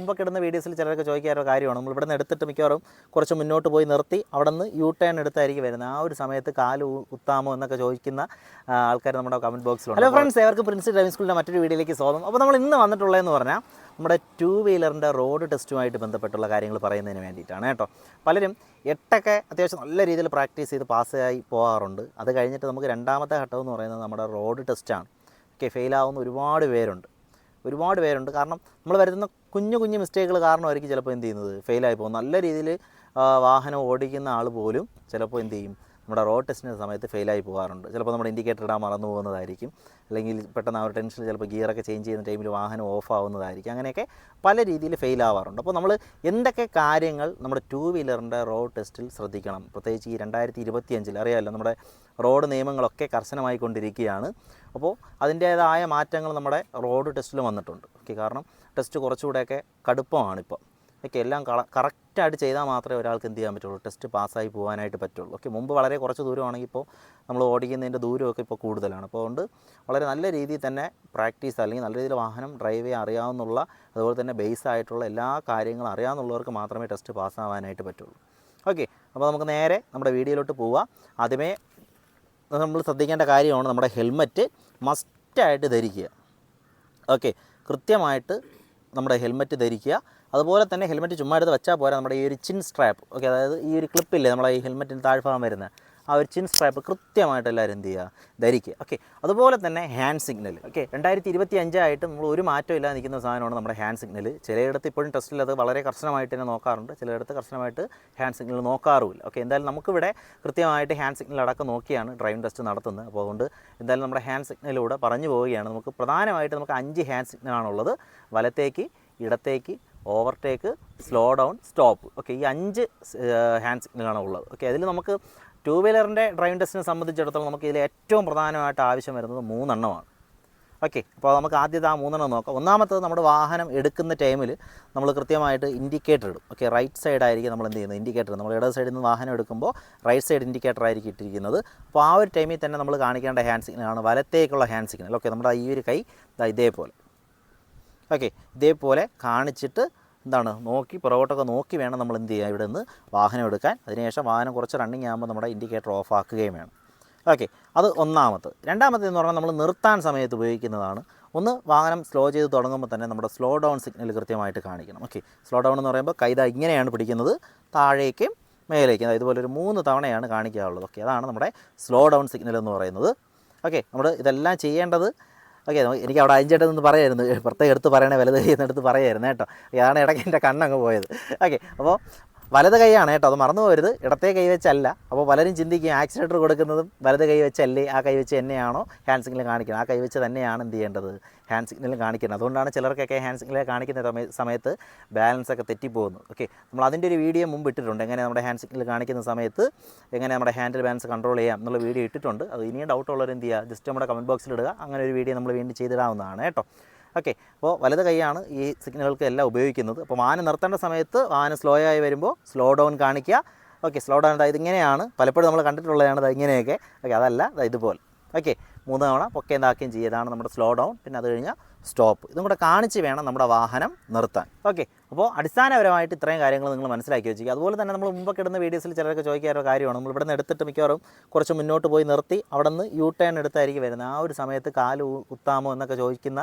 മുമ്പൊക്കെ ഇടുന്ന വീഡിയോസിൽ ചിലരൊക്കെ ചോദിക്കാറോ കാര്യമാണ്. നമ്മൾ ഇവിടെ നിന്ന് എടുത്തിട്ട് മിക്കവാറും കുറച്ച് മുന്നോട്ട് പോയി നിർത്തി അവിടെ നിന്ന് യു ടേൺ എടുത്തായിരിക്കും വരുന്നത്. ആ ഒരു സമയത്ത് കാൽ കുത്താമോ എന്നൊക്കെ ചോദിക്കുന്ന ആൾക്കാർ നമ്മുടെ കമന്റ് ബോക്സിലുണ്ട് ഹലോ ഫ്രണ്ട്സ് ഏവർക്കും പ്രിൻസ് ഡ്രൈവിംഗ് സ്കൂളിന്റെ മറ്റൊരു വീഡിയോയിലേക്ക് സ്വാഗതം. അപ്പോൾ നമ്മൾ ഇന്ന് വന്നിട്ടുള്ളതെന്ന് പറഞ്ഞാൽ നമ്മുടെ ടു വീലറിന്റെ റോഡ് ടെസ്റ്റുമായിട്ട് ബന്ധപ്പെട്ടുള്ള കാര്യങ്ങൾ പറയുന്നതിന് വേണ്ടിയിട്ടാണ് കേട്ടോ. പലരും എട്ടൊക്കെ അത്യാവശ്യം നല്ല രീതിയിൽ പ്രാക്ടീസ് ചെയ്ത് പാസ്സായി പോകാറുണ്ട് അത് കഴിഞ്ഞിട്ട് നമുക്ക് രണ്ടാമത്തെ ഘട്ടം എന്ന് പറയുന്നത് നമ്മുടെ റോഡ് ടെസ്റ്റാണ് ഓക്കെ ഫെയിലാവുന്ന ഒരുപാട് പേരുണ്ട്. ഒരുപാട് പേരുണ്ട്. കാരണം നമ്മൾ വരുത്തുന്ന കുഞ്ഞു കുഞ്ഞു മിസ്റ്റേക്കുകൾ കാരണമായിരിക്കും ചിലപ്പോൾ എന്ത് ചെയ്യുന്നത്? ഫെയിലായി പോകും നല്ല രീതിയിൽ വാഹനം ഓടിക്കുന്ന ആൾ പോലും ചിലപ്പോൾ എന്ത് ചെയ്യും? നമ്മുടെ റോഡ് ടെസ്റ്റിന്റെ സമയത്ത് ഫെയിലായി പോകാറുണ്ട്. ചിലപ്പോൾ നമ്മുടെ ഇൻഡിക്കേറ്റർ ഇടാൻ മറന്നു പോകുന്നതായിരിക്കും. അല്ലെങ്കിൽ പെട്ടെന്ന് ആ ഒരു ടെൻഷൻ ചിലപ്പോൾ ഗിയറൊക്കെ ചേഞ്ച് ചെയ്യുന്ന ടൈമിൽ വാഹനം ഓഫ് ആവുന്നതായിരിക്കും. അങ്ങനെയൊക്കെ പല രീതിയിൽ ഫെയിൽ ആവാറുണ്ട്. അപ്പോൾ നമ്മൾ എന്തൊക്കെ കാര്യങ്ങൾ നമ്മുടെ ടൂ വീലറിന്റെ റോഡ് ടെസ്റ്റിൽ ശ്രദ്ധിക്കണം? പ്രത്യേകിച്ച് ഈ രണ്ടായിരത്തി ഇരുപത്തിയഞ്ചിൽ അറിയാമല്ലോ നമ്മുടെ റോഡ് നിയമങ്ങളൊക്കെ കർശനമായി കൊണ്ടിരിക്കുകയാണ്. അപ്പോൾ അതിന്റേതായ മാറ്റങ്ങൾ നമ്മുടെ റോഡ് ടെസ്റ്റിൽ വന്നിട്ടുണ്ട്. ഓക്കെ കാരണം ടെസ്റ്റ് കുറച്ചുകൂടെയൊക്കെ കടുപ്പമാണിപ്പോൾ. ഓക്കെ എല്ലാം കള കറക്റ്റായിട്ട് ചെയ്താൽ മാത്രമേ ഒരാൾക്ക് എന്ത് ചെയ്യാൻ പറ്റുള്ളൂ. ടെസ്റ്റ് പാസ്സായി പോകാനായിട്ട് പറ്റുള്ളൂ. ഓക്കെ മുമ്പ് വളരെ കുറച്ച് ദൂരമാണെങ്കിൽ ഇപ്പോൾ നമ്മൾ ഓടിക്കുന്നതിന്റെ ദൂരമൊക്കെ ഇപ്പോൾ കൂടുതലാണ്. അപ്പോൾ അതുകൊണ്ട് വളരെ നല്ല രീതിയിൽ തന്നെ പ്രാക്ടീസ് അല്ലെങ്കിൽ നല്ല രീതിയിൽ വാഹനം ഡ്രൈവ് ചെയ്യാൻ അറിയാവുന്നുള്ള അതുപോലെ തന്നെ ബേസ് ആയിട്ടുള്ള എല്ലാ കാര്യങ്ങളും അറിയാവുന്നവർക്ക് മാത്രമേ ടെസ്റ്റ് പാസ്സാവാനായിട്ട് പറ്റുള്ളൂ. ഓക്കെ അപ്പോൾ നമുക്ക് നേരെ നമ്മുടെ വീഡിയോയിലോട്ട് പോവുക ആദ്യമേ നമ്മൾ ശ്രദ്ധിക്കേണ്ട കാര്യമാണ് നമ്മുടെ ഹെൽമറ്റ് മസ്റ്റായിട്ട് ധരിക്കുക. ഓക്കെ കൃത്യമായിട്ട് നമ്മുടെ ഹെൽമറ്റ് ധരിക്കുക. അതുപോലെ തന്നെ ഹെൽമെറ്റ് ചുമ്മാ എടുത്ത് വെച്ചാൽ പോരാ നമ്മുടെ ഈ ഒരു ചിൻ സ്ട്രാപ്പ് ഓക്കെ അതായത് ഈ ഒരു ക്ലിപ്പില്ലേ നമ്മളെ ഈ ഹെൽമെറ്റിന് താഴ്ഭാഗം വരുന്ന ആ ഒരു ചിൻ സ്ട്രാപ്പ് കൃത്യമായിട്ട് എല്ലാവരും എന്ത് ചെയ്യുക? ധരിക്കുക. ഓക്കെ അതുപോലെ തന്നെ ഹാൻഡ് സിഗ്നൽ ഓക്കെ രണ്ടായിരത്തി ഇരുപത്തി അഞ്ചായിട്ട് നമ്മൾ ഒരു മാറ്റം ഇല്ലാതെ നിൽക്കുന്ന സാധനമാണ് നമ്മുടെ ഹാൻഡ് സിഗ്നൽ ചിലയിടത്ത് ഇപ്പോഴും ടെസ്റ്റിൽ അത് വളരെ കർശനമായിട്ട് തന്നെ നോക്കാറുണ്ട്. ചിലയിടത്ത് കർശനമായിട്ട് ഹാൻഡ് സിഗ്നൽ നോക്കാറുമില്ല. ഓക്കെ എന്തായാലും നമുക്കിവിടെ കൃത്യമായിട്ട് ഹാൻഡ് സിഗ്നൽ അടക്കം നോക്കിയാണ് ഡ്രൈവിംഗ് ടെസ്റ്റ് നടത്തുന്നത്. അപ്പോൾ അതുകൊണ്ട് എന്തായാലും നമ്മുടെ ഹാൻഡ് സിഗ്നലിലൂടെ പറഞ്ഞു പോവുകയാണ്. നമുക്ക് പ്രധാനമായിട്ട് നമുക്ക് അഞ്ച് ഹാൻഡ് സിഗ്നലാണുള്ളത് വലത്തേക്ക് ഇടത്തേക്ക് overtake slow down stop okay ഈ അഞ്ച് ഹാൻഡ് സിഗ്നലാണ് ഉള്ളത്. ഓക്കെ അതിൽ നമുക്ക് ടു വീലറിന്റെ ഡ്രൈവിംഗ് ടെസ്റ്റിനെ സംബന്ധിച്ചിടത്തോളം നമുക്ക് ഇതിൽ ഏറ്റവും പ്രധാനമായിട്ട് ആവശ്യം വരുന്നത് മൂന്നെണ്ണമാണ്. ഓക്കെ അപ്പോൾ നമുക്ക് ആദ്യത്തെ ആ മൂന്നെണ്ണം നോക്കാം. ഒന്നാമത്തത് നമ്മുടെ വാഹനം എടുക്കുന്ന ടൈമിൽ നമ്മൾ കൃത്യമായിട്ട് ഇൻഡിക്കേറ്റർ ഇടും. ഓക്കെ റൈറ്റ് സൈഡ് ആയിരിക്കും നമ്മൾ എന്ത് ചെയ്യുന്നത്? ഇൻഡിക്കേറ്റർ നമ്മൾ ഇടത് സൈഡിൽ നിന്ന് വാഹനം എടുക്കുമ്പോൾ റൈറ്റ് സൈഡ് ഇൻഡിക്കേറ്റർ ആയിരിക്കും ഇട്ടിരിക്കുന്നത്. അപ്പോൾ ആ ഒരു ടൈമിൽ തന്നെ നമ്മൾ കാണിക്കേണ്ട ഹാൻഡ് സിഗ്നലാണ് വലത്തേക്കുള്ള ഹാൻഡ് സിഗ്നൽ ഓക്കെ നമ്മുടെ ഈ ഒരു കൈ ഇതേപോലെ. ഓക്കെ ഇതേപോലെ കാണിച്ചിട്ട് എന്താണ് നോക്കി പുറകോട്ടൊക്കെ നോക്കി വേണം നമ്മൾ എന്ത് ചെയ്യുക ഇവിടെ നിന്ന് വാഹനം എടുക്കാൻ. അതിനുശേഷം വാഹനം കുറച്ച് റണ്ണിങ് ആകുമ്പോൾ നമ്മുടെ ഇൻഡിക്കേറ്റർ ഓഫ് ആക്കുകയും വേണം. ഓക്കെ അത് ഒന്നാമത്. രണ്ടാമത്തെ എന്ന് പറഞ്ഞാൽ നമ്മൾ നിർത്താൻ സമയത്ത് ഉപയോഗിക്കുന്നതാണ്. ഒന്ന് വാഹനം സ്ലോ ചെയ്ത് തുടങ്ങുമ്പോൾ തന്നെ നമ്മുടെ സ്ലോ ഡൗൺ സിഗ്നൽ കൃത്യമായിട്ട് കാണിക്കണം. ഓക്കെ സ്ലോ ഡൗൺ എന്ന് പറയുമ്പോൾ കൈത ഇങ്ങനെയാണ് പിടിക്കുന്നത് താഴേക്കും മേലേക്കും. അതായത് ഇതുപോലെ ഒരു മൂന്ന് തവണയാണ് കാണിക്കാറുള്ളത്. ഓക്കെ അതാണ് നമ്മുടെ സ്ലോ ഡൗൺ സിഗ്നൽ എന്ന് പറയുന്നത്. ഓക്കെ നമ്മൾ ഇതെല്ലാം ചെയ്യേണ്ടത് ഓക്കെ എനിക്ക് അവിടെ അഞ്ചേട്ടൻ ഒന്ന് പറയായിരുന്നു. പ്രത്യേകം എടുത്ത് പറയണേ വലത് എടുത്ത് പറയായിരുന്നു കേട്ടോ. അതാണ് ഇടയ്ക്ക് എന്റെ കണ്ണങ്ങ് പോയത്. ഓക്കെ അപ്പോൾ വലത് കൈയാണ് കേട്ടോ അത് മറന്നു പോരുത് ഇടത്തെ കൈ വെച്ചല്ല. അപ്പോൾ പലരും ചിന്തിക്കും ആക്സിലേറ്റർ കൊടുക്കുന്നതും വലത് കൈ വെച്ചല്ലേ ആ കൈ വെച്ച് തന്നെയാണോ ഹാൻഡ് സിഗ്നൽ കാണിക്കുന്നത്? ആ കൈ വെച്ച് തന്നെയാണ് എന്ത് ചെയ്യേണ്ടത്? ഹാൻഡ് സിഗ്നൽ കാണിക്കുന്നത്. അതുകൊണ്ടാണ് ചിലർക്കൊക്കെ ഹാൻഡ് സിഗ്നൽ കാണിക്കുന്ന സമയത്ത് ബാലൻസ് ഒക്കെ തെറ്റിപ്പോകുന്നു ഓക്കെ നമ്മൾ അതിന്റെ ഒരു വീഡിയോ മുമ്പ് ഇട്ടിട്ടുണ്ട്. എങ്ങനെ നമ്മുടെ ഹാൻഡ് സിഗ്നൽ കാണിക്കുന്ന സമയത്ത് എങ്ങനെ നമ്മുടെ ഹാൻഡിൽ ബാലൻസ് കൺട്രോൾ ചെയ്യാം എന്നുള്ള വീഡിയോ ഇട്ടിട്ടുണ്ട്. അത് ഇനിയും ഡൗട്ട് ഉള്ളവർ എന്ത് ചെയ്യുക? ജസ്റ്റ് നമ്മുടെ കമന്റ് ബോക്സിൽ ഇടുക. അങ്ങനെ ഒരു വീഡിയോ നമ്മൾ വീണ്ടും ചെയ്തിടാവുന്നതാണ് കേട്ടോ. ഓക്കെ. അപ്പോൾ വലത് കൈയാണ് ഈ സിഗ്നലുകൾക്ക് എല്ലാം ഉപയോഗിക്കുന്നത്. അപ്പോൾ വാഹനം നിർത്തേണ്ട സമയത്ത് വാഹനം സ്ലോ ആയി വരുമ്പോൾ സ്ലോ ഡൗൺ കാണിക്കുക. ഓക്കെ സ്ലോ ഡൗൺ അതായത് ഇങ്ങനെയാണ് പലപ്പോഴും നമ്മൾ കണ്ടിട്ടുള്ളതാണ് ഇങ്ങനെയൊക്കെ. ഓക്കെ അതല്ല ഇതുപോലെ. ഓക്കെ മൂന്ന് തവണ പൊക്കേം താക്കുകയും ചെയ്യുന്നതാണ് നമ്മുടെ സ്ലോ ഡൗൺ പിന്നെ അത് കഴിഞ്ഞാൽ സ്റ്റോപ്പ്. ഇതും കൂടെ കാണിച്ച് വേണം നമ്മുടെ വാഹനം നിർത്താൻ. ഓക്കെ. അപ്പോൾ അടിസ്ഥാനപരമായിട്ട് ഇത്രയും കാര്യങ്ങൾ നിങ്ങൾ മനസ്സിലാക്കി വെച്ചിരിക്കുക. അതുപോലെ തന്നെ നമ്മൾ മുമ്പൊക്കെ കിടന്ന വീഡിയോസിൽ ചിലരൊക്കെ ചോദിക്കാറോ കാര്യമാണ്. നമ്മൾ ഇവിടെ നിന്ന് എടുത്തിട്ട് മിക്കവാറും കുറച്ച് മുന്നോട്ട് പോയി നിർത്തി അവിടെ നിന്ന് യു ടേൺ എടുത്തായിരിക്കും വരുന്നത്. ആ ഒരു സമയത്ത് കാൽ കുത്താമോ എന്നൊക്കെ ചോദിക്കുന്ന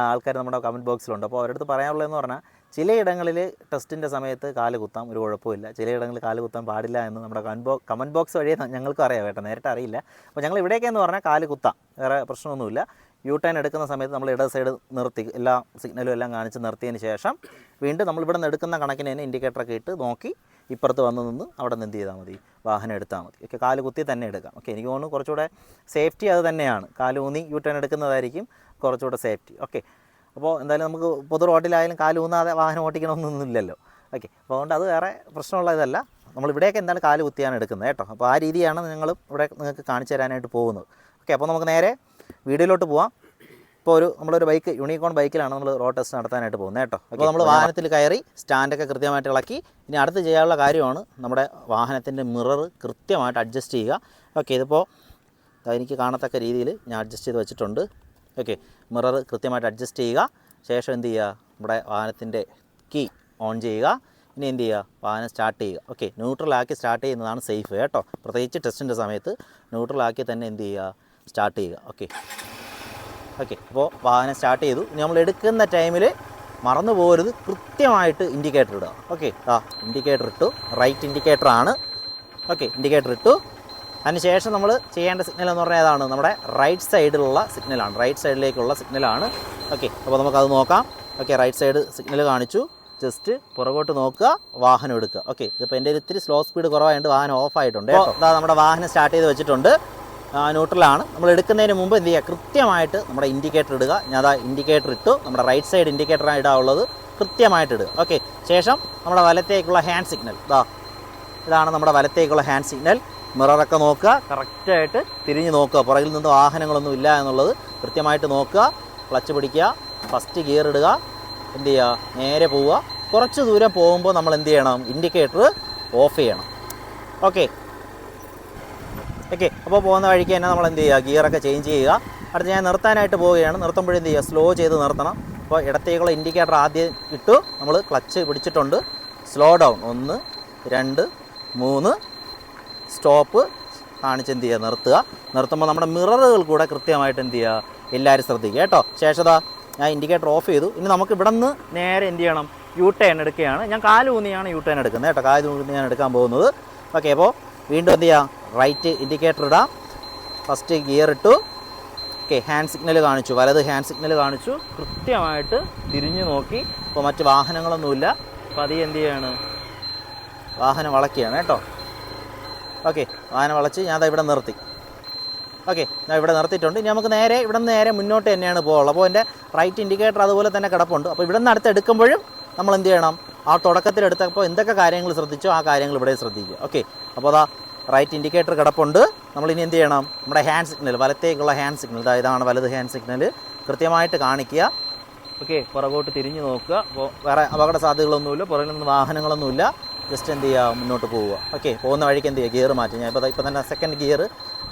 ആൾക്കാർ നമ്മുടെ കമന്റ് ബോക്സിലുണ്ട് അപ്പോൾ അവരടുത്ത് പറയാനുള്ളതെന്ന് പറഞ്ഞാൽ ചിലയിടങ്ങളിൽ ടെസ്റ്റിന്റെ സമയത്ത് കാൽ കുത്താം ഒരു കുഴപ്പമില്ല. ചിലയിടങ്ങളിൽ കാൽ കുത്താൻ പാടില്ല എന്ന് നമ്മുടെ കമന്റ് ബോ കമന്റ് ബോക്സ് വഴിയേ ഞങ്ങൾക്കും അറിയാം കേട്ടോ. നേരിട്ട് അറിയില്ല. അപ്പോൾ ഞങ്ങൾ ഇവിടേക്കെന്ന് പറഞ്ഞാൽ കാൽ കുത്താം. വേറെ പ്രശ്നമൊന്നുമില്ല. യു ടേൺ എടുക്കുന്ന സമയത്ത് നമ്മൾ ഇടത് സൈഡ് നിർത്തി എല്ലാ സിഗ്നലും എല്ലാം കാണിച്ച് നിർത്തിയതിന് ശേഷം വീണ്ടും നമ്മൾ ഇവിടെ നിന്ന് എടുക്കുന്ന കണക്കിന് തന്നെ ഇൻഡിക്കേറ്ററൊക്കെ ഇട്ട് നോക്കി ഇപ്പുറത്ത് വന്ന് നിന്ന് അവിടെ നിന്ന് എന്ത് ചെയ്താൽ മതി? വാഹനം എടുത്താൽ മതി. ഓക്കെ കാൽ കുത്തി തന്നെ എടുക്കാം. ഓക്കെ എനിക്ക് തോന്നുന്നു കുറച്ചുകൂടെ സേഫ്റ്റി അത് തന്നെയാണ്. കാൽ ഊന്നി യു ടേൺ എടുക്കുന്നതായിരിക്കും കുറച്ചുകൂടെ സേഫ്റ്റി ഓക്കെ അപ്പോൾ എന്തായാലും നമുക്ക് പൊതു റോഡിലായാലും കാൽ ഊന്നാതെ വാഹനം ഓട്ടിക്കണമെന്നൊന്നുമില്ലല്ലോ ഓക്കെ അപ്പോൾ അതുകൊണ്ട് അത് വേറെ പ്രശ്നമുള്ള ഇതല്ല. നമ്മൾ ഇവിടെയൊക്കെ എന്തായാലും കാൽ കുത്തിയാണ് എടുക്കുന്നത് കേട്ടോ. അപ്പോൾ ആ രീതിയാണ് ഞങ്ങൾ ഇവിടെ നിങ്ങൾക്ക് കാണിച്ചു തരാനായിട്ട് പോകുന്നത്. ഓക്കെ അപ്പോൾ നമുക്ക് നേരെ വീഡിയോയിലോട്ട് പോവാം. ഇപ്പോൾ ഒരു നമ്മളൊരു ബൈക്ക് യൂണിക്കോൺ ബൈക്കിലാണ് നമ്മൾ റോഡ് ടെസ്റ്റ് നടത്താനായിട്ട് പോകുന്നത് കേട്ടോ. അപ്പോൾ നമ്മൾ വാഹനത്തിൽ കയറി സ്റ്റാൻഡൊക്കെ കൃത്യമായിട്ട് ഇളക്കി. ഇനി അടുത്ത് ചെയ്യാനുള്ള കാര്യമാണ് നമ്മുടെ വാഹനത്തിന്റെ മിറർ കൃത്യമായിട്ട് അഡ്ജസ്റ്റ് ചെയ്യുക. ഓക്കെ ഇതിപ്പോൾ എനിക്ക് കാണത്തക്ക രീതിയിൽ ഞാൻ അഡ്ജസ്റ്റ് ചെയ്ത് വെച്ചിട്ടുണ്ട്. ഓക്കെ മിറർ കൃത്യമായിട്ട് അഡ്ജസ്റ്റ് ചെയ്യുക. ശേഷം എന്ത് ചെയ്യുക? നമ്മുടെ വാഹനത്തിന്റെ കീ ഓൺ ചെയ്യുക. ഇനി എന്ത് ചെയ്യുക? വാഹനം സ്റ്റാർട്ട് ചെയ്യുക. ഓക്കെ ന്യൂട്രലാക്കി സ്റ്റാർട്ട് ചെയ്യുന്നതാണ് സേഫ് കേട്ടോ. പ്രത്യേകിച്ച് ടെസ്റ്റിന്റെ സമയത്ത് ന്യൂട്രലാക്കി തന്നെ എന്ത് ചെയ്യുക? സ്റ്റാർട്ട് ചെയ്യുക. ഓക്കെ ഓക്കെ അപ്പോൾ വാഹനം സ്റ്റാർട്ട് ചെയ്തു. ഇനി നമ്മൾ എടുക്കുന്ന ടൈമിൽ മറന്നു പോകരുത്. കൃത്യമായിട്ട് ഇൻഡിക്കേറ്റർ ഇടുക. ഓക്കെ ആ ഇൻഡിക്കേറ്റർ ഇട്ടു. റൈറ്റ് ഇൻഡിക്കേറ്റർ ആണ്. ഓക്കെ ഇൻഡിക്കേറ്റർ ഇട്ടു. അതിനുശേഷം നമ്മൾ ചെയ്യേണ്ട സിഗ്നൽ എന്ന് പറഞ്ഞാൽ ഏതാണ്? നമ്മുടെ റൈറ്റ് സൈഡിലുള്ള സിഗ്നലാണ് റൈറ്റ് സൈഡിലേക്കുള്ള സിഗ്നലാണ് ഓക്കെ അപ്പോൾ നമുക്കത് നോക്കാം. ഓക്കെ റൈറ്റ് സൈഡ് സിഗ്നൽ കാണിച്ചു. ജസ്റ്റ് പുറകോട്ട് നോക്കുക. വാഹനം എടുക്കുക. ഓക്കെ ഇതിപ്പോൾ എന്റെ ഇത്തിരി സ്ലോ സ്പീഡ് കുറവായതുകൊണ്ട് വാഹനം ഓഫ് ആയിട്ടുണ്ട്. നമ്മുടെ വാഹനം സ്റ്റാർട്ട് ചെയ്ത് വെച്ചിട്ടുണ്ട്. ന്യൂട്രലാണ് നമ്മൾ എടുക്കുന്നതിന് മുമ്പ് എന്ത് ചെയ്യുക? കൃത്യമായിട്ട് നമ്മുടെ ഇൻഡിക്കേറ്റർ ഇടുക. ഞാൻ അതാ ഇൻഡിക്കേറ്റർ ഇട്ടു. നമ്മുടെ റൈറ്റ് സൈഡ് ഇൻഡിക്കേറ്ററാണ് ഇടാനുള്ളത് കൃത്യമായിട്ട് ഇടുക. ഓക്കെ ശേഷം നമ്മുടെ വലത്തേക്കുള്ള ഹാൻഡ് സിഗ്നൽ ഇതാ ഇതാണ് നമ്മുടെ വലത്തേക്കുള്ള ഹാൻഡ് സിഗ്നൽ മിററൊക്കെ നോക്കുക. കറക്റ്റായിട്ട് തിരിഞ്ഞ് നോക്കുക. പുറകിൽ നിന്ന് വാഹനങ്ങളൊന്നും ഇല്ല എന്നുള്ളത് കൃത്യമായിട്ട് നോക്കുക. ക്ലച്ച് പിടിക്കുക. ഫസ്റ്റ് ഗിയർ ഇടുക. എന്ത് ചെയ്യുക? നേരെ പോവുക. കുറച്ച് ദൂരം പോകുമ്പോൾ നമ്മൾ എന്ത് ചെയ്യണം? ഇൻഡിക്കേറ്റർ ഓഫ് ചെയ്യണം. ഓക്കെ ഓക്കെ അപ്പോൾ പോകുന്ന വഴിക്ക് തന്നെ നമ്മൾ എന്ത് ചെയ്യുക ഗിയറൊക്കെ ചേഞ്ച് ചെയ്യുക. അടുത്ത് ഞാൻ നിർത്താനായിട്ട് പോവുകയാണ്. നിർത്തുമ്പോഴേ എന്ത് ചെയ്യുക? സ്ലോ ചെയ്ത് നിർത്തണം. അപ്പോൾ ഇടത്തേക്കുള്ള ഇൻഡിക്കേറ്റർ ആദ്യം ഇട്ടു. നമ്മൾ ക്ലച്ച് പിടിച്ചിട്ടുണ്ട്. സ്ലോ ഡൗൺ ഒന്ന് രണ്ട് മൂന്ന്. സ്റ്റോപ്പ് കാണിച്ച് എന്ത് ചെയ്യുക? നിർത്തുക. നിർത്തുമ്പോൾ നമ്മുടെ മിററുകൾ കൂടെ കൃത്യമായിട്ട് എന്ത് ചെയ്യുക? എല്ലാവരും ശ്രദ്ധിക്കുക കേട്ടോ. ശേഷത ഞാൻ ഇൻഡിക്കേറ്റർ ഓഫ് ചെയ്തു. ഇനി നമുക്ക് ഇവിടെ നിന്ന് നേരെ എന്ത് ചെയ്യണം? യു ടേൺ എടുക്കുകയാണ്. ഞാൻ കാലൂന്നിയാണ് യു ടേൺ എടുക്കുന്നത് കേട്ടോ. കാലൂന്നി ഞാൻ എടുക്കാൻ പോകുന്നത്. ഓക്കെ അപ്പോൾ വീണ്ടും എന്ത് ചെയ്യാം റൈറ്റ് ഇൻഡിക്കേറ്റർ ഇടാം. ഫസ്റ്റ് ഗിയർ ഇട്ടു. ഓക്കെ ഹാൻഡ് സിഗ്നൽ കാണിച്ചു. വലത് ഹാൻഡ് സിഗ്നൽ കാണിച്ചു. കൃത്യമായിട്ട് തിരിഞ്ഞു നോക്കി. ഇപ്പോൾ മറ്റ് വാഹനങ്ങളൊന്നുമില്ല. അപ്പോൾ അത് എന്ത് ചെയ്യാണ്? വാഹനം വളയ്ക്കുകയാണ് കേട്ടോ. ഓക്കെ വാഹനം വളച്ച്. ഞാൻ അത് ഇവിടെ നിർത്തി. ഓക്കെ ഞാൻ ഇവിടെ നിർത്തിയിട്ടുണ്ട്. ഇനി നമുക്ക് നേരെ ഇവിടെ നിന്ന് നേരെ മുന്നോട്ട് തന്നെയാണ് പോകുള്ളത് അപ്പോൾ എന്റെ റൈറ്റ് ഇൻഡിക്കേറ്റർ അതുപോലെ തന്നെ കിടപ്പുണ്ട്. അപ്പോൾ ഇവിടെ നിന്ന് അടുത്ത് എടുക്കുമ്പോഴും നമ്മൾ എന്ത് ചെയ്യണം? ആ തുടക്കത്തിൽ എടുത്തപ്പോൾ എന്തൊക്കെ കാര്യങ്ങൾ ശ്രദ്ധിച്ചോ ആ കാര്യങ്ങൾ ഇവിടെ ശ്രദ്ധിക്കുക. ഓക്കെ അപ്പോൾ അതാ റൈറ്റ് ഇൻഡിക്കേറ്റർ കിടപ്പുണ്ട്. നമ്മൾ ഇനി എന്ത് ചെയ്യണം? നമ്മുടെ ഹാൻഡ് സിഗ്നൽ വലത്തേക്കുള്ള ഹാൻഡ് സിഗ്നൽ ഇതാ ഇതാണ് വലത് ഹാൻഡ് സിഗ്നൽ കൃത്യമായിട്ട് കാണിക്കുക. ഓക്കെ പുറകോട്ട് തിരിഞ്ഞ് നോക്കുക. അപ്പോൾ വേറെ അപകട സാധ്യതകളൊന്നുമില്ല. പുറകിൽ നിന്ന് വാഹനങ്ങളൊന്നുമില്ല. ജസ്റ്റ് എന്ത് ചെയ്യുക? മുന്നോട്ട് പോവുക. ഓക്കെ പോകുന്ന വഴിക്ക് എന്ത് ചെയ്യുക? ഗിയർ മാറ്റി ഞാൻ ഇപ്പോൾ ഇപ്പോൾ തന്നെ സെക്കൻഡ് ഗിയർ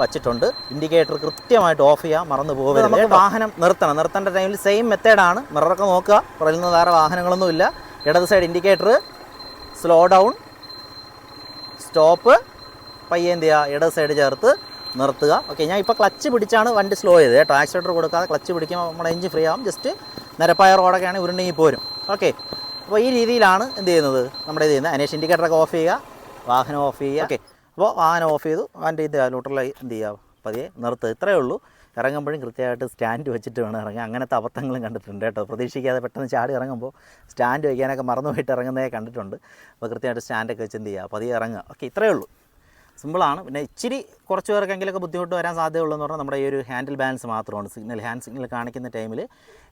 വച്ചിട്ടുണ്ട്. ഇൻഡിക്കേറ്റർ കൃത്യമായിട്ട് ഓഫ് ചെയ്യുക. മറന്നു പോകുക നമുക്ക് വാഹനം നിർത്തണം. നിർത്തേണ്ട ടൈമിൽ സെയിം മെത്തേഡാണ് മിററൊക്കെ നോക്കുക. പുറകിൽ നിന്ന് വേറെ വാഹനങ്ങളൊന്നുമില്ല. ഇടത് side indicator slow down stop പയ്യെ എന്ത് ചെയ്യുക ഇടത് സൈഡ് ചേർത്ത് നിർത്തുക. ഓക്കെ ഞാൻ ഇപ്പോൾ ക്ലച്ച് പിടിച്ചാണ് വണ്ടി സ്ലോ ചെയ്തത്. കേട്ടോ ആക്സിലേറ്റർ കൊടുക്കാതെ ക്ലച്ച് പിടിക്കുമ്പോൾ നമ്മുടെ എഞ്ചിൻ ഫ്രീ ആവും. ജസ്റ്റ് നിരപ്പായ റോഡൊക്കെ ആണെങ്കിൽ ഉരുണ്ടെങ്കിൽ പോരും. ഓക്കെ അപ്പോൾ ഈ രീതിയിലാണ് എന്ത് ചെയ്യുന്നത്? നമ്മുടെ ഇത് ചെയ്യുന്നത്. അനേഷ് ഇൻഡിക്കേറ്ററൊക്കെ ഓഫ് ചെയ്യുക. വാഹനം ഓഫ് ചെയ്യുക. ഓക്കെ അപ്പോൾ വാഹനം ഓഫ് ചെയ്തു. വണ്ടി ഇത് ന്യൂട്രലായി എന്ത് ചെയ്യുക? പതിയെ നിർത്തുക. ഇത്രയേ ഉള്ളൂ. ഇറങ്ങുമ്പോഴും കൃത്യമായിട്ട് സ്റ്റാൻഡ് വെച്ചിട്ട് വേണം ഇറങ്ങാൻ. അങ്ങനത്തെ അബദ്ധങ്ങളും കണ്ടിട്ടുണ്ട് കേട്ടോ. പ്രതീക്ഷിക്കാതെ പെട്ടെന്ന് ചാടി ഇറങ്ങുമ്പോൾ സ്റ്റാൻഡ് വയ്ക്കാനൊക്കെ മറന്നു പോയിട്ട് ഇറങ്ങുന്നതൊക്കെ കണ്ടിട്ടുണ്ട്. അപ്പോൾ കൃത്യമായിട്ട് സ്റ്റാൻഡൊക്കെ വെച്ച് എന്ത് ചെയ്യുക? പതിയെ ഇറങ്ങുക. ഓക്കെ ഇത്രയേ ഉള്ളൂ. സിമ്പിളാണ്. പിന്നെ ഇച്ചിരി കുറച്ച് പേർക്കെങ്കിലൊക്കെ ബുദ്ധിമുട്ട് വരാൻ സാധ്യതയുള്ളതെന്ന് പറഞ്ഞാൽ നമ്മുടെ ഈ ഒരു ഹാൻഡിൽ ബാലൻസ് മാത്രമാണ്. സിഗ്നൽ ഹാൻഡ് സിഗ്നൽ കാണിക്കുന്ന ടൈമിൽ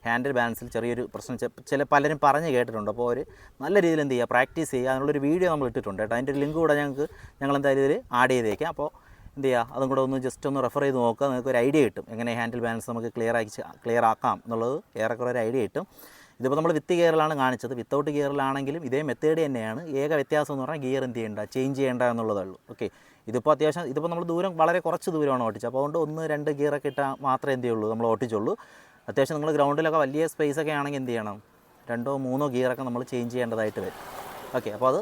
ഹാൻഡിൽ ബാലൻസിൽ ചെറിയൊരു പ്രശ്നം ചില പലരും പറഞ്ഞ് കേട്ടിട്ടുണ്ട്. അപ്പോൾ ഒരു നല്ല രീതിയിൽ എന്ത് ചെയ്യുക പ്രാക്ടീസ് ചെയ്യുക അതിനുള്ളൊരു വീഡിയോ നമ്മൾ ഇട്ടിട്ടുണ്ട് കേട്ടോ. അതിന്റെ ഒരു ലിങ്ക് കൂടെ ഞങ്ങൾക്ക് ഞങ്ങൾ എന്തായാലും ഇതിൽ ആഡ് ചെയ്തേക്കാം. അപ്പോൾ എന്ത് ചെയ്യുക അതും കൂടെ ഒന്ന് ജസ്റ്റ് ഒന്ന് റെഫർ ചെയ്ത് നോക്കുക. നിങ്ങൾക്ക് ഒരു ഐഡിയ കിട്ടും. എങ്ങനെ ഹാൻഡിൽ ബാലൻസ് നമുക്ക് ക്ലിയർ ആക്കി ക്ലിയർ ആക്കാം എന്നുള്ളത് ഏറെക്കുറെ ഒരു ഐഡിയ കിട്ടും. ഇതിപ്പോൾ നമ്മൾ വിത്ത് ഗിയറിലാണ് കാണിച്ചത്. വിത്തൗട്ട് ഗിയറിലാണെങ്കിലും ഇതേ മെത്തേഡ് തന്നെയാണ്. ഏക വ്യത്യാസം എന്ന് പറഞ്ഞാൽ ഗിയർ എന്ത് ചെയ്യേണ്ട ചേഞ്ച് ചെയ്യേണ്ട എന്നുള്ളതേ ഉള്ളൂ. ഓക്കെ ഇതിപ്പോൾ അത്യാവശ്യം ഇതിപ്പോൾ നമ്മൾ ദൂരം വളരെ കുറച്ച് ദൂരമാണ് ഓട്ടിച്ചത്. അപ്പോൾ അതുകൊണ്ട് ഒന്ന് രണ്ട് ഗിയറൊക്കെ ഇട്ടാൽ മാത്രമേ എന്ത് ചെയ്യുള്ളൂ നമ്മൾ ഓട്ടിച്ചുള്ളൂ. അത്യാവശ്യം നിങ്ങൾ ഗ്രൗണ്ടിലൊക്കെ വലിയ സ്പേസ് ഒക്കെ ആണെങ്കിൽ എന്ത് ചെയ്യണം? രണ്ടോ മൂന്നോ ഗിയറൊക്കെ നമ്മൾ ചേഞ്ച് ചെയ്യേണ്ടതായിട്ട് വരും. ഓക്കെ അപ്പോൾ അത്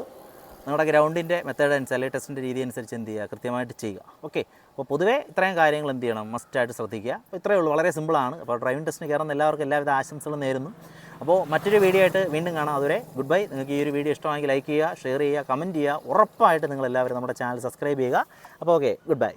നിങ്ങളുടെ ഗ്രൗണ്ടിന്റെ മെത്തേഡ് അനുസരിച്ച് അല്ലെങ്കിൽ ടെസ്റ്റിന്റെ രീതി അനുസരിച്ച് എന്ത് ചെയ്യുക? കൃത്യമായിട്ട് ചെയ്യുക. ഓക്കെ അപ്പോൾ പൊതുവേ ഇത്രയും കാര്യങ്ങൾ എന്ത് ചെയ്യണം? മസ്റ്റായിട്ട് ശ്രദ്ധിക്കുക. അപ്പോൾ ഇത്രയേ ഉള്ളൂ. വളരെ സിമ്പിളാണ് അപ്പോൾ ഡ്രൈവിംഗ് ടെസ്റ്റിന് കയറുന്ന എല്ലാവർക്കും എല്ലാവിധ ആശംസകളും നേരുന്നു. അപ്പോൾ മറ്റൊരു വീഡിയോ ആയിട്ട് വീണ്ടും കാണാം. അതുവരെ ഗുഡ് ബൈ നിങ്ങൾക്ക് ഈ ഒരു വീഡിയോ ഇഷ്ടമാണെങ്കിൽ ലൈക്ക് ചെയ്യുക ഷെയർ ചെയ്യുക കമന്റ് ചെയ്യുക. ഉറപ്പായിട്ട് നിങ്ങൾ എല്ലാവരും നമ്മുടെ ചാനൽ സബ്സ്ക്രൈബ് ചെയ്യുക. അപ്പോൾ ഓക്കെ ഗുഡ് ബൈ